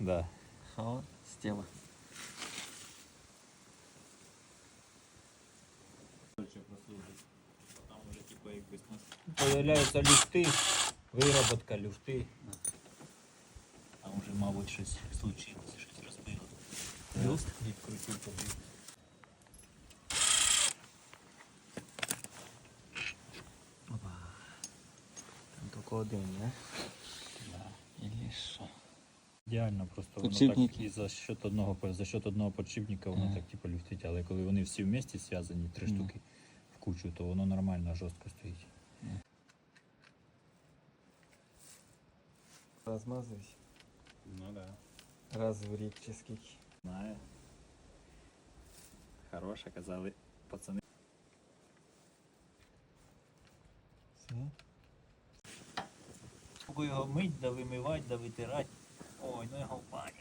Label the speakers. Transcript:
Speaker 1: Да.
Speaker 2: О, стіла.
Speaker 1: Там вже типу якось Появляються люфти, вироботка люфти. Там вже, мабуть, щось случилось, щось розбило.
Speaker 2: Люфт?
Speaker 1: Відкрутив побіг.
Speaker 2: Опа. Там тільки один, не?
Speaker 1: Да.
Speaker 2: Или що?
Speaker 1: Ідеально просто воно так і за счет одного за счет одного подшипника воно
Speaker 2: Ага.
Speaker 1: так типу люфтить, але коли вони всі вместе зв'язані, три штуки в кучу, то воно нормально жорстко стоїть.
Speaker 2: Розмазуюсь.
Speaker 1: Ну да.
Speaker 2: Раз в рік чи скільки.
Speaker 1: Знаю. Хороша, казали пацани.
Speaker 2: Все.
Speaker 1: Його мить, да вимивати, да витирати. 哦那你好白